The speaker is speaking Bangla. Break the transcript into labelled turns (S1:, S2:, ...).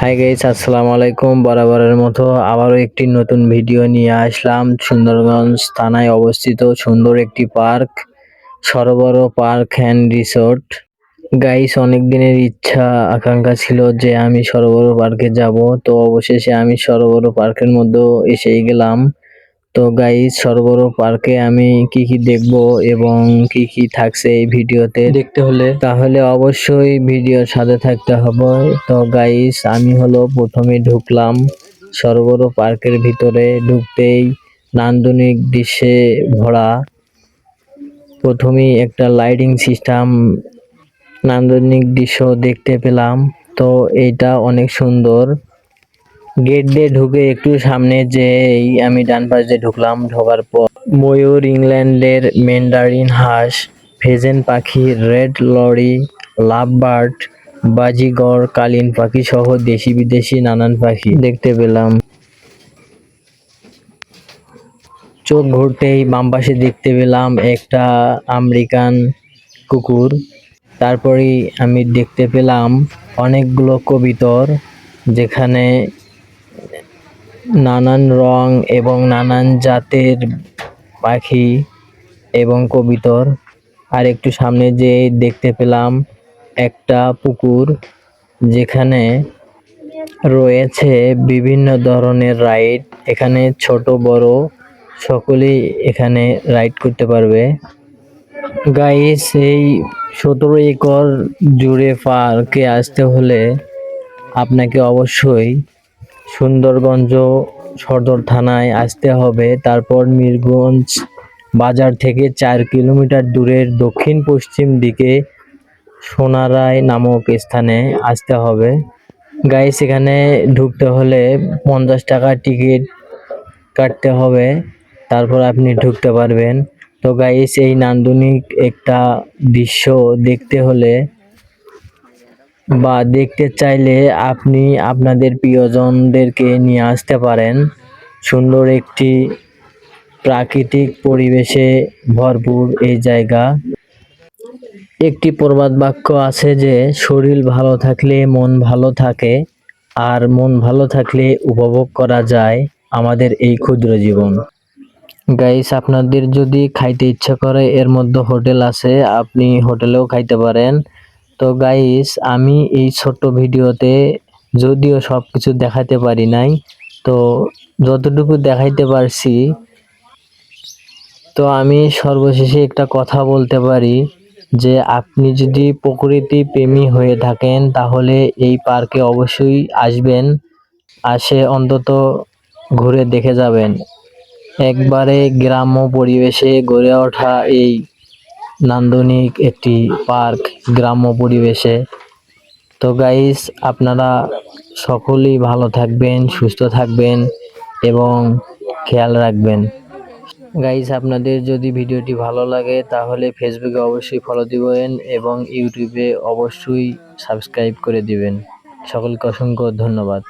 S1: হাই গাইস আসসালামু আলাইকুম বরাবরের মতো আবারও একটি নতুন ভিডিও নিয়ে আসলাম সুন্দরগঞ্জ থানায় অবস্থিত সুন্দর একটি park Sarobar park and resort guys অনেক দিনের ইচ্ছা আকাঙ্ক্ষা ছিল যে আমি সরোবর পার্কে যাব তো অবশেষে আমি সরোবর পার্কের মধ্যেও এসেই গেলাম তো গাইস সরোবর পার্কে আমি কি কি দেখব এবং কি কি থাকছে এই ভিডিওতে দেখতে হলে তাহলে অবশ্যই ভিডিওর সাথে থাকতে হবে। তো গাইস আমি হলো প্রথমে ঢুকলাম সরোবর পার্কের ভিতরে। ঢুকতেই নান্দনিক দৃশ্যে ভরা প্রথমেই একটা লাইটিং সিস্টেম নান্দনিক দৃশ্য দেখতে পেলাম। তো এইটা অনেক সুন্দর। গেট দিয়ে ঢুকে একটু সামনে যেই আমি ডান পাশ দিয়ে ঢুকলাম। ঢোকার পর ময়ূর ইংল্যান্ডের মেন্ডারিন হাঁস, ফেজেন পাখি, রেড লরি লাভ বার্ড বাজিগর, কালিন পাখি সহ দেশি বিদেশি নানান পাখি দেখতে পেলাম। চোখ ঘুরতেই বাম পাশে দেখতে পেলাম একটা আমেরিকান কুকুর। তারপরেই আমি দেখতে পেলাম অনেকগুলো কবিতর, যেখানে নানান রং এবং নানান জাতের পাখি এবং কবিতর। আর একটু সামনে যে দেখতে পেলাম একটা পুকুর, যেখানে রয়েছে বিভিন্ন ধরনের রাইড। এখানে ছোট, বড় সকলেই এখানে রাইড করতে পারবে। গাইস সেই সতেরো একর জুড়ে পার্কে আসতে হলে আপনাকে অবশ্যই সুন্দরগঞ্জ সদর থানায় আসতে হবে। তারপর মিরগঞ্জ বাজার থেকে চার কিলোমিটার দূরের দক্ষিণ পশ্চিম দিকে সোনারায় নামক স্থানে আসতে হবে। গাইস, এখানে ঢুকতে হলে পঞ্চাশ টাকা টিকিট কাটতে হবে। তারপর আপনি ঢুকতে পারবেন। তো গাইস, এই নান্দনিক একটা দৃশ্য দেখতে হলে বা দেখতে চাইলে আপনি আপনাদের প্রিয়জনদেরকে নিয়ে আসতে পারেন। সুন্দর একটি প্রাকৃতিক পরিবেশে ভরপুর এই জায়গা। একটি প্রবাদ বাক্য আছে যে, শরীর ভালো থাকলে মন ভালো থাকে, আর মন ভালো থাকলে উপভোগ করা যায় আমাদের এই ক্ষুদ্র জীবন। গাইস আপনাদের যদি খাইতে ইচ্ছা করে, এর মধ্যে হোটেল আছে, আপনি হোটেলেও খাইতে পারেন। তো গাইস আমি এই ছোট্ট ভিডিওতে যদিও সব কিছু দেখাতে পারি নাই, তো যতটুকু দেখাইতে পারছি, তো আমি সর্বশেষে একটা কথা বলতে পারি যে আপনি যদি প্রকৃতি প্রেমী হয়ে থাকেন, তাহলে এই পার্কে অবশ্যই আসবেন, আসে অন্তত ঘুরে দেখে যাবেন। একবারে গ্রাম্য পরিবেশে গড়ে ওঠা এই নান্দনিক একটি পার্ক গ্রাম্য পরিবেশে। তো গাইস আপনারা সকলেই ভালো থাকবেন, সুস্থ থাকবেন এবং খেয়াল রাখবেন। গাইস আপনাদের যদি ভিডিওটি ভালো লাগে, তাহলে ফেসবুকে অবশ্যই ফলো দিবেন এবং ইউটিউবে অবশ্যই সাবস্ক্রাইব করে দিবেন। সকলকে অসংখ্য ধন্যবাদ।